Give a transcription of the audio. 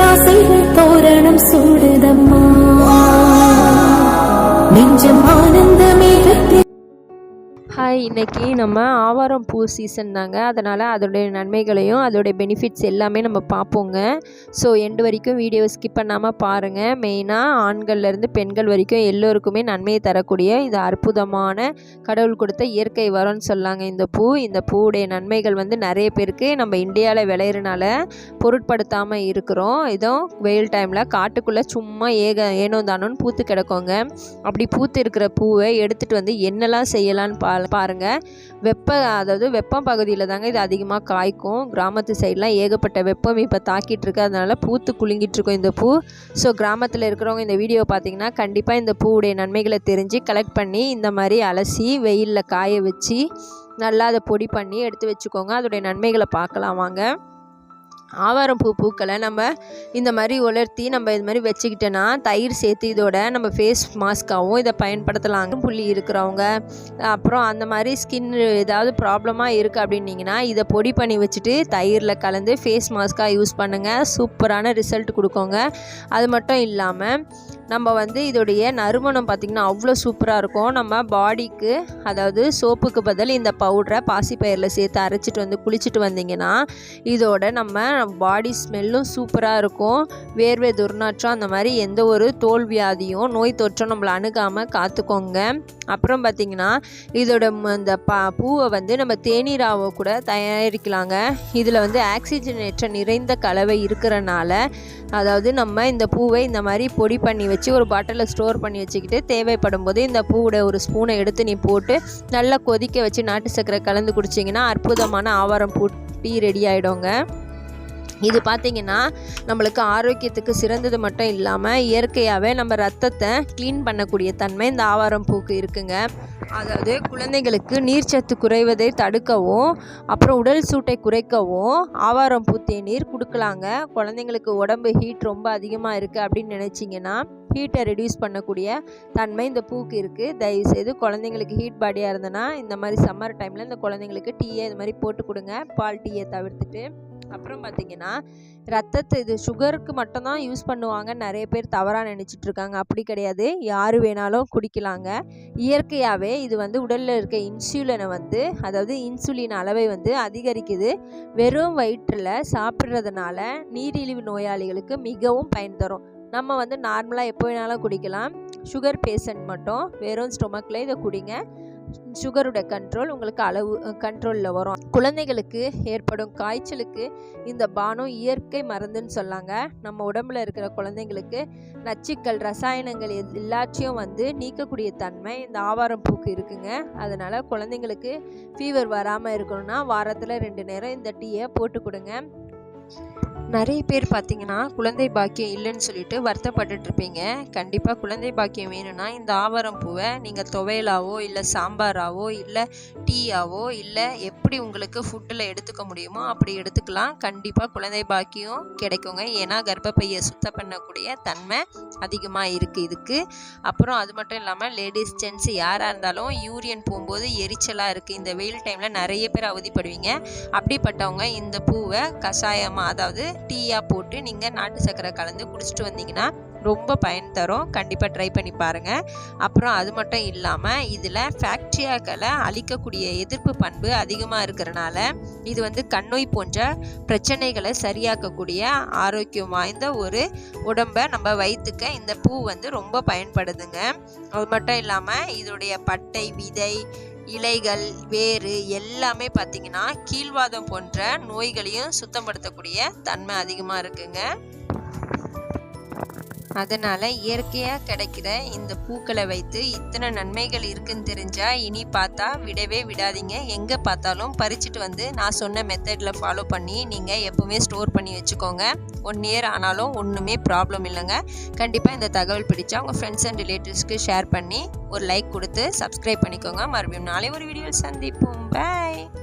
ஆசைகள் தோரணம் சூடுதம்மா. நெஞ்சம் ஆனந்தமே வெற்றி ஹாய் இன்றைக்கி நம்ம ஆவாரம் பூ சீசன் தாங்க. அதனால் அதோடைய நன்மைகளையும் அதோடைய பெனிஃபிட்ஸ் எல்லாமே நம்ம பார்ப்போங்க. ஸோ எண்டு வரைக்கும் வீடியோ ஸ்கிப் பண்ணாமல் பாருங்கள் மெயினாக ஆண்கள்லேருந்து பெண்கள் வரைக்கும் எல்லோருக்குமே நன்மையை தரக்கூடிய இது அற்புதமான கடவுள் கொடுத்த இயற்கை வரம்னு சொல்லாங்க இந்த பூ. இந்த பூவுடைய நன்மைகள் வந்து நிறைய பேருக்கு நம்ம இந்தியாவில் விளையிறனால பொருட்படுத்தாமல் இருக்கிறோம். இதுவும் வெயில் டைமில் காட்டுக்குள்ளே சும்மா ஏக ஏனோ தானோன்னு பூத்து கிடக்குங்க. அப்படி பூத்து இருக்கிற பூவை எடுத்துகிட்டு வந்து என்னெல்லாம் செய்யலான்னு பா பாருங்கள் வெப்ப அதாவது வெப்பம் பகுதியில் தாங்க இது அதிகமாக காய்க்கும். கிராமத்து சைட்லாம் ஏகப்பட்ட வெப்பம் இப்போ தாக்கிட்டு இருக்கு. அதனால் பூத்து குலுங்கிட்டு இருக்கும் இந்த பூ. ஸோ கிராமத்தில் இருக்கிறவங்க இந்த வீடியோ பார்த்தீங்கன்னா கண்டிப்பாக இந்த பூவுடைய நன்மைகளை தெரிஞ்சு கலெக்ட் பண்ணி இந்த மாதிரி அலசி வெயிலில் காய வச்சு நல்லா அதை பொடி பண்ணி எடுத்து வச்சுக்கோங்க. அதோடைய நன்மைகளை பார்க்கலாம் வாங்க. ஆவாரம் பூ பூக்களை நம்ம இந்த மாதிரி உலர்த்தி நம்ம இது மாதிரி வச்சுக்கிட்டோன்னா தயிர் சேர்த்து இதோட நம்ம ஃபேஸ் மாஸ்க்காகவும் இதை பயன்படுத்தலாங்க புள்ளி இருக்கிறவங்க. அப்புறம் அந்த மாதிரி ஸ்கின் ஏதாவது ப்ராப்ளமாக இருக்குது அப்படின்னீங்கன்னா இதை பொடி பண்ணி வச்சுட்டு தயிரில் கலந்து ஃபேஸ் மாஸ்க்காக யூஸ் பண்ணுங்கள் சூப்பரான ரிசல்ட் கொடுக்கோங்க. அது மட்டும் இல்லாமல் நம்ம வந்து இதோடைய நறுமணம் பார்த்திங்கன்னா அவ்வளோ சூப்பராக இருக்கும். நம்ம பாடிக்கு அதாவது சோப்புக்கு பதில் இந்த பவுடரை பாசிப்பயிரில் சேர்த்து அரைச்சிட்டு வந்து குளிச்சுட்டு வந்தீங்கன்னா இதோட நம்ம பாடி ஸ்மெல்லும் சூப்பராக இருக்கும். வேர்வை துர்நாற்றம் அந்த மாதிரி எந்த ஒரு தோல்வியாதியும் நோய் தொற்றும் நம்மளை அணுகாமல் காத்துக்கோங்க. அப்புறம் பார்த்திங்கன்னா இதோட அந்த இந்த ப பூவை வந்து நம்ம தேநீராவை கூட தயாரிக்கலாங்க. இதில் வந்து ஆக்சிஜனேற்ற நிறைந்த கலவை இருக்கிறனால அதாவது நம்ம இந்த பூவை இந்த மாதிரி பொடி பண்ணி வச்சு ஒரு பாட்டிலில் ஸ்டோர் பண்ணி வச்சுக்கிட்டு தேவைப்படும் போது இந்த பூவோட ஒரு ஸ்பூனை எடுத்து நீ போட்டு நல்லா கொதிக்க வச்சு நாட்டு சர்க்கரை கலந்து குடிச்சிங்கன்னா அற்புதமான ஆவாரம் பூ டீ ரெடி ஆகிடுங்க இது பார்த்திங்கன்னா நம்மளுக்கு ஆரோக்கியத்துக்கு சிறந்தது மட்டும் இல்லாமல் இயற்கையாகவே நம்ம ரத்தத்தை க்ளீன் பண்ணக்கூடிய தன்மை இந்த ஆவாரம் பூக்கு இருக்குங்க. அதாவது குழந்தைங்களுக்கு நீர்ச்சத்து குறைவதை தடுக்கவும் அப்புறம் உடல் சூட்டை குறைக்கவும் ஆவாரம் பூ தேநீர் கொடுக்கலாங்க. குழந்தைங்களுக்கு உடம்பு ஹீட் ரொம்ப அதிகமாக இருக்குது அப்படின்னு நினச்சிங்கன்னா ஹீட்டை ரெடியூஸ் பண்ணக்கூடிய தன்மை இந்த பூக்கு இருக்குது தயவுசெய்து குழந்தைங்களுக்கு ஹீட் பாடியாக இருந்ததுன்னா இந்த மாதிரி சம்மர் டைமில் இந்த குழந்தைங்களுக்கு டீயை இது மாதிரி போட்டு கொடுங்க. பால் டீயை தவிர்த்துட்டு. அப்புறம் பார்த்தீங்கன்னா ரத்தத்தை இது சுகருக்கு மட்டும்தான் யூஸ் பண்ணுவாங்க. நிறைய பேர் தவறாக நினச்சிட்டு இருக்காங்க. அப்படி கிடையாது. யார் வேணாலும் குடிக்கலாங்க. இயற்கையாகவே இது வந்து உடலில் இருக்க இன்சுலினை வந்து அதாவது இன்சுலின் அளவை வந்து அதிகரிக்குது. வெறும் வயிற்றில் சாப்பிட்றதுனால நீரிழிவு நோயாளிகளுக்கு மிகவும் பயன் தரும். நம்ம வந்து நார்மலாக எப்போ வேணாலும் குடிக்கலாம். சுகர் பேஷண்ட் மட்டும் வெறும் ஸ்டொமக்கில் இதை குடிங்க. சுகரோட கண்ட்ரோல் உங்களுக்கு அளவு கண்ட்ரோலில் வரும். குழந்தைகளுக்கு ஏற்படும் காய்ச்சலுக்கு இந்த பானம் இயற்கை மருந்துன்னு சொல்லாங்க. நம்ம உடம்புல இருக்கிற குழந்தைங்களுக்கு நச்சுக்கள் ரசாயனங்கள் எல்லாத்தையும் வந்து நீக்கக்கூடிய தன்மை இந்த ஆவாரம் பூக்கு இருக்குங்க. அதனால் குழந்தைங்களுக்கு ஃபீவர் வராமல் இருக்கணும்னா வாரத்தில் ரெண்டு நேரம் இந்த டீயை போட்டு கொடுங்க. நிறைய பேர் பார்த்தீங்கன்னா குழந்தை பாக்கியம் இல்லைன்னு சொல்லிட்டு வருத்தப்பட்டுட்டு இருப்பீங்க. கண்டிப்பாக குழந்தை பாக்கியம் வேணும்னா இந்த ஆவாரம் பூவை நீங்கள் துவையலாவோ இல்லை சாம்பாராவோ இல்லை டீயாவோ இல்லை எப்படி உங்களுக்கு ஃபுட்டில் எடுத்துக்க முடியுமோ அப்படி எடுத்துக்கலாம். கண்டிப்பாக குழந்தை பாக்கியம் கிடைக்குங்க. ஏன்னா கர்ப்பப்பையை சுத்தம் பண்ணக்கூடிய தன்மை அதிகமாக இருக்குது இதுக்கு. அப்புறம் அது மட்டும் இல்லாமல் லேடிஸ் ஜென்ட்ஸ் யாராக இருந்தாலும் யூரியன் போகும்போது எரிச்சலாக இருக்குது இந்த வெயில் டைமில் நிறைய பேர் அவதிப்படுவீங்க. அப்படிப்பட்டவங்க இந்த பூவை கஷாயமாக அதாவது டீயாக போட்டு நீங்கள் நாட்டு சர்க்கரை கலந்து குடிச்சிட்டு வந்தீங்கன்னா ரொம்ப பயன் தரும். கண்டிப்பாக ட்ரை பண்ணி பாருங்கள் அப்புறம் அது மட்டும் இல்லாமல் இதில் ஃபேக்டரியாக்களை அழிக்கக்கூடிய எதிர்ப்பு பண்பு அதிகமாக இருக்கிறனால இது வந்து கண்ணோய் போன்ற பிரச்சனைகளை சரியாக்கக்கூடிய ஆரோக்கியம் வாய்ந்த ஒரு உடம்பை நம்ம வயிற்றுக்க இந்த பூ வந்து ரொம்ப பயன்படுதுங்க. அது மட்டும் இல்லாமல் இதோடைய பட்டை விதை இலைகள் வேறு எல்லாமே பார்த்தீங்கன்னா கீழ்வாதம் போன்ற நோய்களையும் சுத்தப்படுத்தக்கூடிய தன்மை அதிகமாக இருக்குங்க. அதனால் இயற்கையாக கிடைக்கிற இந்த பூக்களை வைத்து இத்தனை நன்மைகள் இருக்குன்னு தெரிஞ்சால் இனி பார்த்தா விடவே விடாதீங்க. எங்கே பார்த்தாலும் பறிச்சுட்டு வந்து நான் சொன்ன மெத்தடில் ஃபாலோ பண்ணி நீங்கள் எப்போவுமே ஸ்டோர் பண்ணி வச்சுக்கோங்க. ஒன் இயர் ஆனாலும் ஒன்றுமே ப்ராப்ளம் இல்லைங்க. கண்டிப்பாக இந்த தகவல் பிடிச்சா உங்கள் ஃப்ரெண்ட்ஸ் அண்ட் ரிலேட்டிவ்ஸ்க்கு ஷேர் பண்ணி ஒரு லைக் கொடுத்து சப்ஸ்கிரைப் பண்ணிக்கோங்க. மறுபடியும் நாளை ஒரு வீடியோவில் சந்திப்போம். பாய்